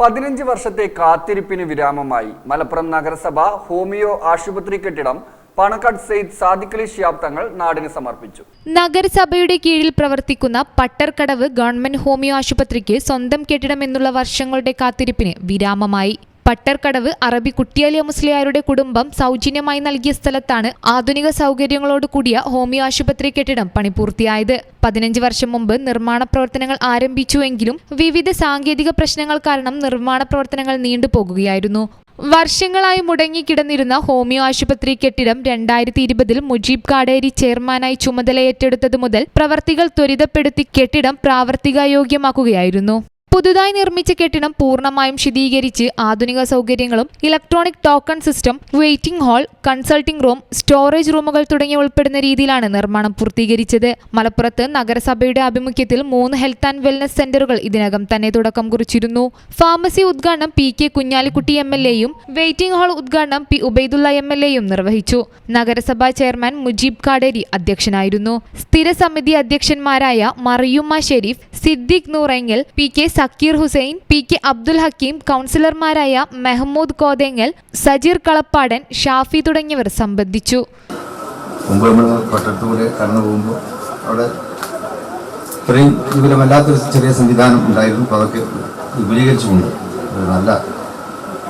പതിനഞ്ച് വർഷത്തെ കാത്തിരിപ്പിന് വിരാമമായി. മലപ്പുറം നഗരസഭ ഹോമിയോ ആശുപത്രി കെട്ടിടം സെയ്ദ് സാദിഖലി ഷിയാബ് തങ്ങൾ നാടിന് സമർപ്പിച്ചു. നഗരസഭയുടെ കീഴിൽ പ്രവർത്തിക്കുന്ന പട്ടർക്കടവ് ഗവൺമെന്റ് ഹോമിയോ ആശുപത്രിക്ക് സ്വന്തം കെട്ടിടം എന്നുള്ള വർഷങ്ങളുടെ കാത്തിരിപ്പിന് വിരാമമായി. പട്ടർക്കടവ് അറബി കുട്ടിയാലിയ മുസ്ലിയാരുടെ കുടുംബം സൗജന്യമായി നൽകിയ സ്ഥലത്താണ് ആധുനിക സൗകര്യങ്ങളോട് കൂടിയ ഹോമിയോ ആശുപത്രി കെട്ടിടം പണി പൂർത്തിയായത്. പതിനഞ്ച് വർഷം മുമ്പ് നിർമ്മാണ പ്രവർത്തനങ്ങൾ ആരംഭിച്ചുവെങ്കിലും വിവിധ സാങ്കേതിക പ്രശ്നങ്ങൾ കാരണം നിർമ്മാണ പ്രവർത്തനങ്ങൾ നീണ്ടുപോകുകയായിരുന്നു വർഷങ്ങളായി മുടങ്ങിക്കിടന്നിരുന്ന ഹോമിയോ ആശുപത്രി കെട്ടിടം രണ്ടായിരത്തി ഇരുപതിൽ മുജീബ് കാടേരി ചെയർമാനായി ചുമതലയേറ്റെടുത്തതു മുതൽ പ്രവർത്തികൾ ത്വരിതപ്പെടുത്തി കെട്ടിടം പ്രാവർത്തികയോഗ്യമാക്കുകയായിരുന്നു. പുതുതായി നിർമ്മിച്ച കെട്ടിടം പൂർണമായും ശീതീകരിച്ച് ആധുനിക സൗകര്യങ്ങളും electronic token system waiting hall consulting room storage റൂമുകൾ തുടങ്ങിയ ഉൾപ്പെടുന്ന രീതിയിലാണ് നിർമ്മാണം പൂർത്തീകരിച്ചത്. മലപ്പുറത്ത് നഗരസഭയുടെ ആഭിമുഖ്യത്തിൽ മൂന്ന് ഹെൽത്ത് ആൻഡ് വെൽനസ് സെന്ററുകൾ ഇതിനകം തന്നെ തുടക്കം കുറിച്ചിരുന്നു. ഫാർമസി ഉദ്ഘാടനം P K Kunhalikutty M L എയും വെയിറ്റിംഗ് ഹാൾ ഉദ്ഘാടനം പി ഉബൈദുള്ള എം എൽ എയും നിർവഹിച്ചു. നഗരസഭാ ചെയർമാൻ മുജീബ് കാടേരി അധ്യക്ഷനായിരുന്നു. സ്ഥിര സമിതി അധ്യക്ഷന്മാരായ Mariyumma Sharif Siddique നൂറെങ്കിൽ P K Zakir Hussain P K Abdul Hakeem കൗൺസിലർമാരായ മെഹമ്മൂദ് കോതേങ്ങൽ സജീർ കളപ്പാടൻ ഷാഫി തുടങ്ങിയവർ സംബന്ധിച്ചു. അവിടെ ഇത്രയും വിപുലമല്ലാത്തൊരു ചെറിയ സംവിധാനം ഉണ്ടായിരുന്നു. അപ്പോൾ അതൊക്കെ വിപുലീകരിച്ചുകൊണ്ട് ഒരു നല്ല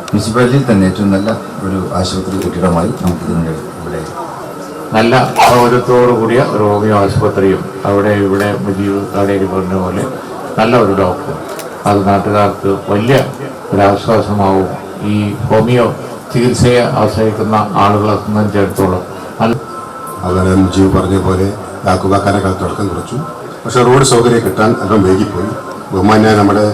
മുനിസിപ്പാലിറ്റിയിൽ തന്നെ ഏറ്റവും നല്ല ഒരു ആശുപത്രി കെട്ടിടമായി നമുക്കിതിന്റെ ഇവിടെ നല്ല സൗകര്യത്തോടു കൂടിയ ഒരു ഹോമിയോ ആശുപത്രിയും അവിടെ ഇവിടെ മുജീവ് അവിടെ പറഞ്ഞ പോലെ നല്ല ഒരു ഡോക്ടർ അത് നാട്ടുകാർക്ക് വലിയ ഒരാശ്വാസമാവും. ഈ ഹോമിയോ ചികിത്സയെ ആശ്രയിക്കുന്ന ആളുകളെ സംബന്ധിച്ചിടത്തോളം. അങ്ങനെ മുജീബ് പറഞ്ഞ പോലെ യാക്കുബാക്കാനൊക്കെ തുടക്കം കുറിച്ചു. പക്ഷെ റോഡ് സൗകര്യം കിട്ടാൻ അല്പം വൈകിപ്പോയി. ബഹുമാന്യ നമ്മുടെ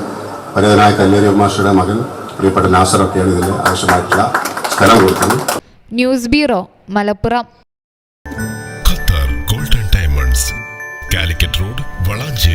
പരേതനായ കല്ലേരി ഉമാഷയുടെ മകൻ പ്രിയപ്പെട്ട നാസറൊക്കെയാണ് ഇതിന് ആവശ്യമായിട്ടുള്ള സ്ഥലം കൊടുത്തത്. News bureau Malappuram. Qatar golden diamonds Calicut road Valanchery.